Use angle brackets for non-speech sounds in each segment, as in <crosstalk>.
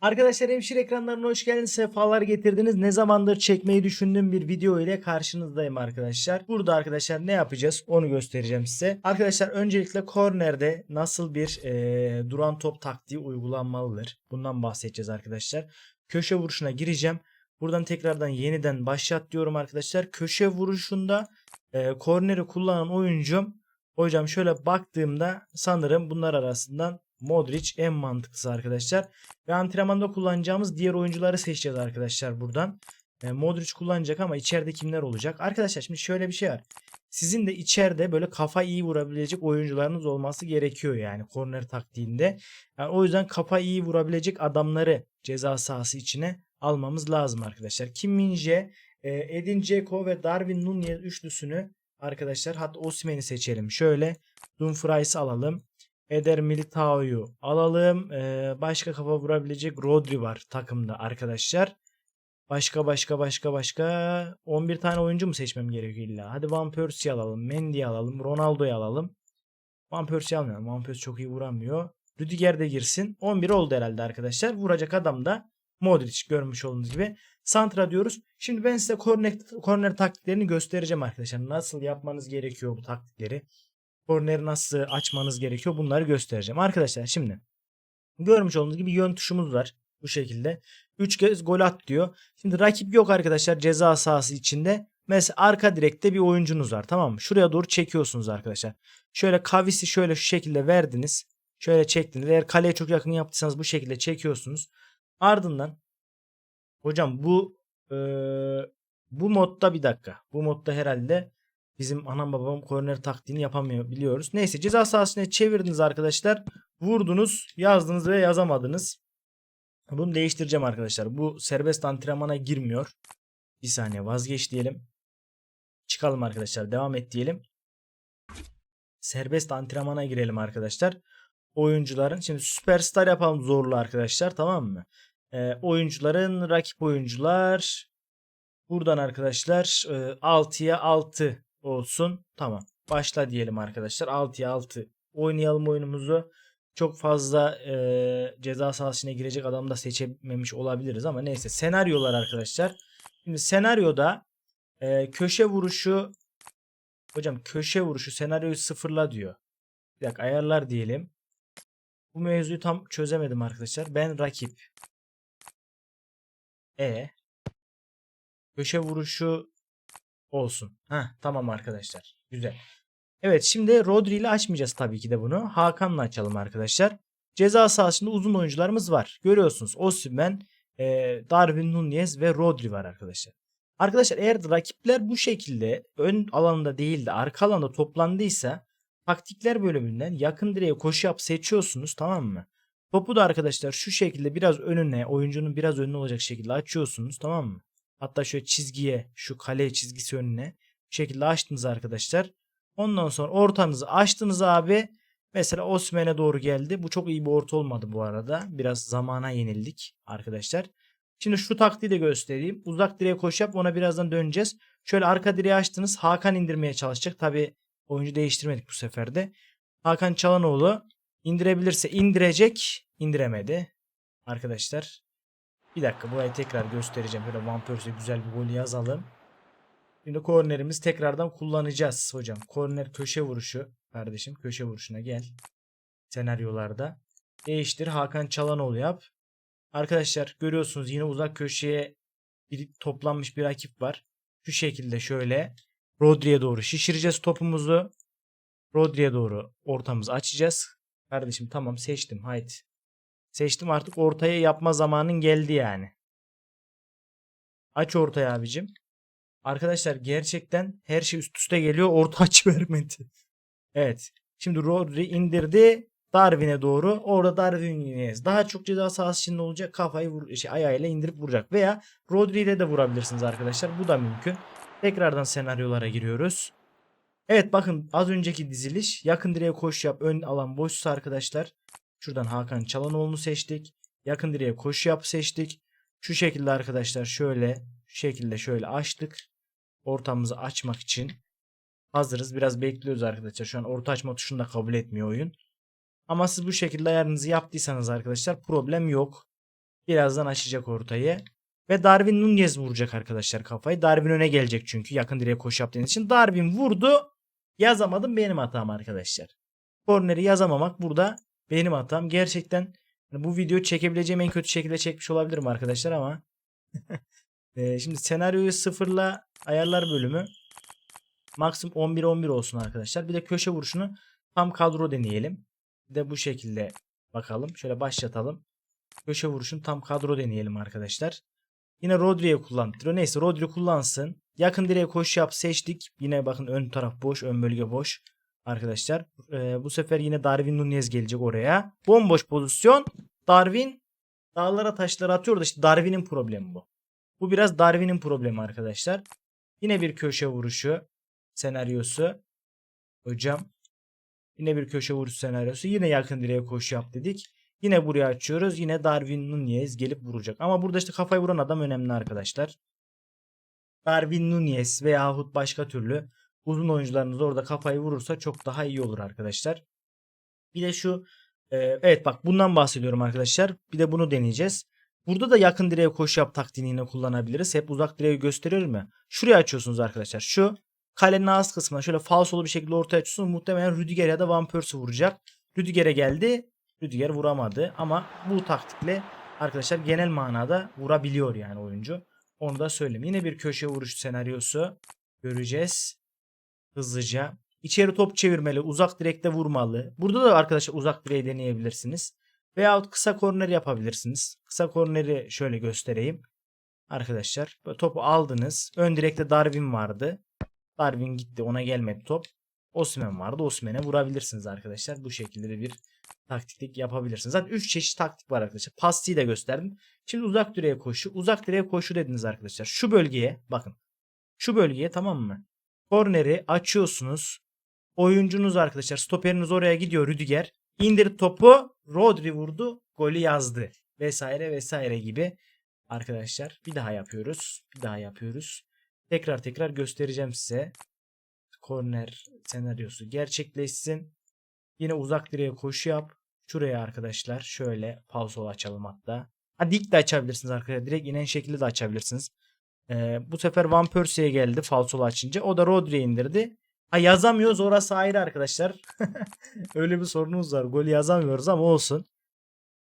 Arkadaşlar hemşire ekranlarına hoş geldiniz. Sefalar getirdiniz. Ne zamandır çekmeyi düşündüğüm bir video ile karşınızdayım arkadaşlar. Burada arkadaşlar ne yapacağız onu göstereceğim size. Arkadaşlar öncelikle kornerde nasıl bir eee, duran top taktiği uygulanmalıdır. Bundan bahsedeceğiz arkadaşlar. Köşe vuruşuna gireceğim. Buradan tekrardan yeniden başlat diyorum arkadaşlar. Köşe vuruşunda eee korneri kullanan oyuncum Hocam şöyle baktığımda sanırım bunlar arasından Modric en mantıklısı arkadaşlar. Ve antrenmanda kullanacağımız diğer oyuncuları seçeceğiz arkadaşlar buradan. E, Modric kullanacak ama içeride kimler olacak? Arkadaşlar şimdi şöyle bir şey var. Sizin de içeride böyle kafa iyi vurabilecek oyuncularınız olması gerekiyor yani korner taktiğinde. Yani o yüzden kafa iyi vurabilecek adamları ceza sahası içine almamız lazım arkadaşlar. Kim Min-jae, e, Edin Dzeko ve Darwin Nunez üçlüsünü arkadaşlar hatta Osimhen'i seçelim. Şöyle Dumfries'i alalım. Eder Militao'yu alalım. Ee, başka kafa vurabilecek Rodri var takımda arkadaşlar. Başka başka başka başka 11 tane oyuncu mu seçmem gerekiyor illa? Hadi Van Persie'yi alalım. Mendy'yi alalım. Ronaldo'yu alalım. Van Persie'yi almayalım. Van Persie çok iyi vuramıyor. Rüdiger de girsin. 11 oldu herhalde arkadaşlar. Vuracak adam da Modric görmüş olduğunuz gibi. Santra diyoruz. Şimdi ben size korner, korner taktiklerini göstereceğim arkadaşlar. Nasıl yapmanız gerekiyor bu taktikleri. Korneri nasıl açmanız gerekiyor bunları göstereceğim. Arkadaşlar şimdi görmüş olduğunuz gibi yön tuşumuz var. Bu şekilde. 3 kez gol at diyor. Şimdi rakip yok arkadaşlar ceza sahası içinde. Mesela arka direkte bir oyuncunuz var tamam mı? Şuraya doğru çekiyorsunuz arkadaşlar. Şöyle kavisi şöyle şu şekilde verdiniz. Şöyle çektiniz. Eğer kaleye çok yakın yaptıysanız bu şekilde çekiyorsunuz. Ardından hocam bu eee, bu modda bir dakika. Bu modda herhalde bizim anam babam korner taktiğini yapamıyor biliyoruz. Neyse ceza sahasına çevirdiniz arkadaşlar. Vurdunuz, yazdınız ve yazamadınız. Bunu değiştireceğim arkadaşlar. Bu serbest antrenmana girmiyor. Bir saniye vazgeç diyelim. Çıkalım arkadaşlar. Devam et diyelim. Serbest antrenmana girelim arkadaşlar. Oyuncuların şimdi süperstar yapalım zorlu arkadaşlar tamam mı? Ee, oyuncuların rakip oyuncular buradan arkadaşlar e, 6'ya 6 olsun. Tamam. Başla diyelim arkadaşlar. 6'ya 6 oynayalım oyunumuzu. Çok fazla e, ceza sahasına girecek adam da seçememiş olabiliriz ama neyse. Senaryolar arkadaşlar. Şimdi senaryoda e, köşe vuruşu hocam köşe vuruşu senaryoyu sıfırla diyor. Bir dakika ayarlar diyelim. Bu mevzuyu tam çözemedim arkadaşlar. Ben rakip. E köşe vuruşu olsun. Ha tamam arkadaşlar. Güzel. Evet şimdi Rodri ile açmayacağız tabii ki de bunu. Hakan'la açalım arkadaşlar. Ceza sahasında uzun oyuncularımız var. Görüyorsunuz Osimhen, e, Darwin Nunez ve Rodri var arkadaşlar. Arkadaşlar eğer rakipler bu şekilde ön alanda değil de arka alanda toplandıysa taktikler bölümünden yakın direğe koşu yap seçiyorsunuz tamam mı? Topu da arkadaşlar şu şekilde biraz önüne oyuncunun biraz önüne olacak şekilde açıyorsunuz tamam mı? Hatta şöyle çizgiye şu kale çizgisi önüne bu şekilde açtınız arkadaşlar. Ondan sonra ortanızı açtınız abi. Mesela Osman'e doğru geldi. Bu çok iyi bir orta olmadı bu arada. Biraz zamana yenildik arkadaşlar. Şimdi şu taktiği de göstereyim. Uzak direğe koş yap ona birazdan döneceğiz. Şöyle arka direği açtınız. Hakan indirmeye çalışacak. Tabi oyuncu değiştirmedik bu sefer de. Hakan Çalanoğlu indirebilirse indirecek. İndiremedi. Arkadaşlar. Bir dakika burayı tekrar göstereceğim. Böyle Van Persie güzel bir gol yazalım. Şimdi kornerimiz tekrardan kullanacağız hocam. Korner köşe vuruşu. Kardeşim köşe vuruşuna gel. Senaryolarda. Değiştir. Hakan Çalanoğlu yap. Arkadaşlar görüyorsunuz yine uzak köşeye bir toplanmış bir rakip var. Şu şekilde şöyle Rodri'ye doğru şişireceğiz topumuzu. Rodri'ye doğru ortamızı açacağız. Kardeşim tamam seçtim haydi. Seçtim artık ortaya yapma zamanın geldi yani. Aç ortaya abicim. Arkadaşlar gerçekten her şey üst üste geliyor. Orta <laughs> aç vermedi. Evet. Şimdi Rodri indirdi. Darwin'e doğru. Orada Darwin Nunez. Daha çok ceza sahası içinde olacak. Kafayı vur, şey, ayağıyla indirip vuracak. Veya Rodri de vurabilirsiniz arkadaşlar. Bu da mümkün. Tekrardan senaryolara giriyoruz. Evet bakın az önceki diziliş. Yakın direğe koş yap. Ön alan boşsa arkadaşlar. Şuradan Hakan Çalanoğlu'nu seçtik. Yakın direğe koş yap seçtik. Şu şekilde arkadaşlar şöyle şu şekilde şöyle açtık. Ortamızı açmak için hazırız. Biraz bekliyoruz arkadaşlar. Şu an orta açma tuşunu da kabul etmiyor oyun. Ama siz bu şekilde ayarınızı yaptıysanız arkadaşlar problem yok. Birazdan açacak ortayı. Ve Darwin Nunez vuracak arkadaşlar kafayı. Darwin öne gelecek çünkü yakın direğe koşu yaptığınız için. Darwin vurdu. Yazamadım benim hatam arkadaşlar. Korneri yazamamak burada benim hatam. Gerçekten bu video çekebileceğim en kötü şekilde çekmiş olabilirim arkadaşlar ama. <laughs> Şimdi senaryoyu sıfırla ayarlar bölümü. Maksimum 11-11 olsun arkadaşlar. Bir de köşe vuruşunu tam kadro deneyelim. Bir de bu şekilde bakalım. Şöyle başlatalım. Köşe vuruşunu tam kadro deneyelim arkadaşlar. Yine Rodri'ye kullandırıyor. Neyse Rodri kullansın. Yakın direğe koşu yap seçtik. Yine bakın ön taraf boş. Ön bölge boş. Arkadaşlar. Ee, bu sefer yine Darwin Nunez gelecek oraya. Bomboş pozisyon. Darwin dağlara taşlara atıyor da işte Darwin'in problemi bu. Bu biraz Darwin'in problemi arkadaşlar. Yine bir köşe vuruşu senaryosu. Hocam. Yine bir köşe vuruş senaryosu. Yine yakın direğe koşu yap dedik. Yine buraya açıyoruz. Yine Darwin Nunez gelip vuracak. Ama burada işte kafayı vuran adam önemli arkadaşlar. Darwin Nunez veyahut başka türlü uzun oyuncularınız orada kafayı vurursa çok daha iyi olur arkadaşlar. Bir de şu e, evet bak bundan bahsediyorum arkadaşlar. Bir de bunu deneyeceğiz. Burada da yakın direğe koşu yap taktiğini yine kullanabiliriz. Hep uzak direği gösterir mi? Şuraya açıyorsunuz arkadaşlar. Şu kalenin ağız kısmına şöyle falsolu bir şekilde ortaya açıyorsunuz. Muhtemelen Rüdiger ya da Van Persie vuracak. Rüdiger'e geldi. Rüdiger vuramadı ama bu taktikle arkadaşlar genel manada vurabiliyor yani oyuncu. Onu da söyleyeyim. Yine bir köşe vuruş senaryosu göreceğiz. Hızlıca. İçeri top çevirmeli. Uzak direkte vurmalı. Burada da arkadaşlar uzak direği deneyebilirsiniz. Veyahut kısa korner yapabilirsiniz. Kısa korneri şöyle göstereyim. Arkadaşlar topu aldınız. Ön direkte Darwin vardı. Darwin gitti ona gelmedi top. Osman vardı. Osman'e vurabilirsiniz arkadaşlar. Bu şekilde de bir taktiklik yapabilirsiniz. Zaten 3 çeşit taktik var arkadaşlar. Passi'yi de gösterdim. Şimdi uzak direğe koşu. Uzak direğe koşu dediniz arkadaşlar. Şu bölgeye bakın. Şu bölgeye tamam mı? Korneri açıyorsunuz. Oyuncunuz arkadaşlar stoperiniz oraya gidiyor Rüdiger. İndirip topu Rodri vurdu. Golü yazdı. Vesaire vesaire gibi. Arkadaşlar bir daha yapıyoruz. Bir daha yapıyoruz. Tekrar tekrar göstereceğim size. Korner senaryosu gerçekleşsin. Yine uzak direğe koşu yap. Şuraya arkadaşlar şöyle falsol açalım hatta. Ha dik de açabilirsiniz arkadaşlar. Direkt inen şekilde de açabilirsiniz. Ee, bu sefer Van Persie'ye geldi falsolu açınca. O da Rodri'ye indirdi. Ha yazamıyoruz orası ayrı arkadaşlar. <laughs> Öyle bir sorunumuz var. Golü yazamıyoruz ama olsun.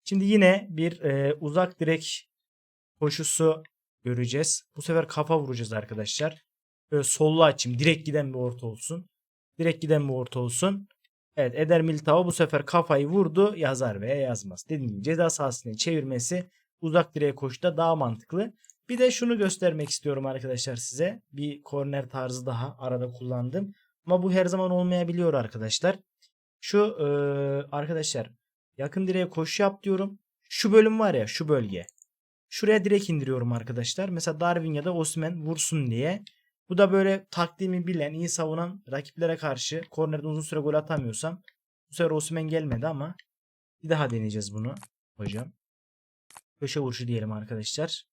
Şimdi yine bir e, uzak direk koşusu göreceğiz. Bu sefer kafa vuracağız arkadaşlar. Böyle sollu açayım. Direkt giden bir orta olsun. Direkt giden bir orta olsun. Evet Eder Militao bu sefer kafayı vurdu. Yazar veya yazmaz. Dediğim gibi ceza sahasını çevirmesi uzak direğe koşuda daha mantıklı. Bir de şunu göstermek istiyorum arkadaşlar size. Bir korner tarzı daha arada kullandım. Ama bu her zaman olmayabiliyor arkadaşlar. Şu e, arkadaşlar yakın direğe koşu yap diyorum. Şu bölüm var ya şu bölge. Şuraya direkt indiriyorum arkadaşlar. Mesela Darwin ya da Osman vursun diye. Bu da böyle taktiğimi bilen, iyi savunan rakiplere karşı kornerden uzun süre gol atamıyorsam bu sefer Osman gelmedi ama bir daha deneyeceğiz bunu hocam. Köşe vuruşu diyelim arkadaşlar.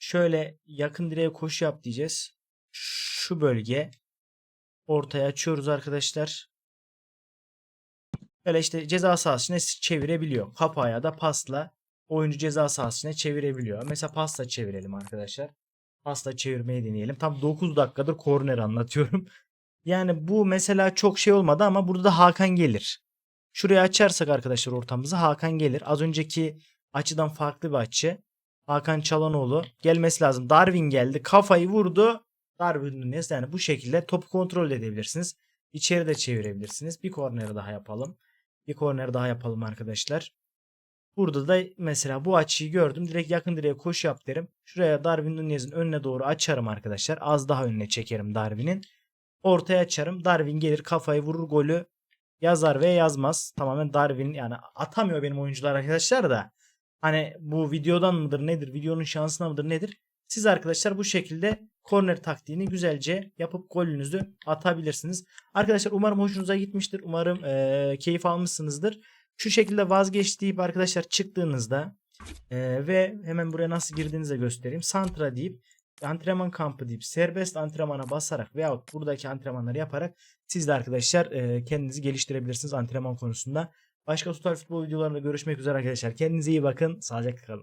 Şöyle yakın direğe koşu yap diyeceğiz. Şu bölge ortaya açıyoruz arkadaşlar. Böyle işte ceza sahasına çevirebiliyor. Kapaya da pasla oyuncu ceza sahasına çevirebiliyor. Mesela pasla çevirelim arkadaşlar. Pasla çevirmeyi deneyelim. Tam 9 dakikadır korner anlatıyorum. <laughs> Yani bu mesela çok şey olmadı ama burada da Hakan gelir. Şuraya açarsak arkadaşlar ortamızı Hakan gelir. Az önceki açıdan farklı bir açı. Hakan Çalanoğlu gelmesi lazım. Darwin geldi. Kafayı vurdu. Darwin Nunez yani bu şekilde topu kontrol edebilirsiniz. İçeri de çevirebilirsiniz. Bir korner daha yapalım. Bir korner daha yapalım arkadaşlar. Burada da mesela bu açıyı gördüm. Direkt yakın direğe koşu yap derim. Şuraya Darwin Nunez'in önüne doğru açarım arkadaşlar. Az daha önüne çekerim Darwin'in. Ortaya açarım. Darwin gelir kafayı vurur golü yazar ve yazmaz. Tamamen Darwin yani atamıyor benim oyuncular arkadaşlar da. Hani bu videodan mıdır nedir? Videonun şansına mıdır nedir? Siz arkadaşlar bu şekilde korner taktiğini güzelce yapıp golünüzü atabilirsiniz. Arkadaşlar umarım hoşunuza gitmiştir. Umarım e, keyif almışsınızdır. Şu şekilde vazgeç deyip arkadaşlar çıktığınızda e, ve hemen buraya nasıl girdiğinizi göstereyim. Santra deyip antrenman kampı deyip serbest antrenmana basarak veyahut buradaki antrenmanları yaparak siz de arkadaşlar e, kendinizi geliştirebilirsiniz antrenman konusunda. Başka Total Futbol videolarında görüşmek üzere arkadaşlar. Kendinize iyi bakın. Sağlıcakla kalın.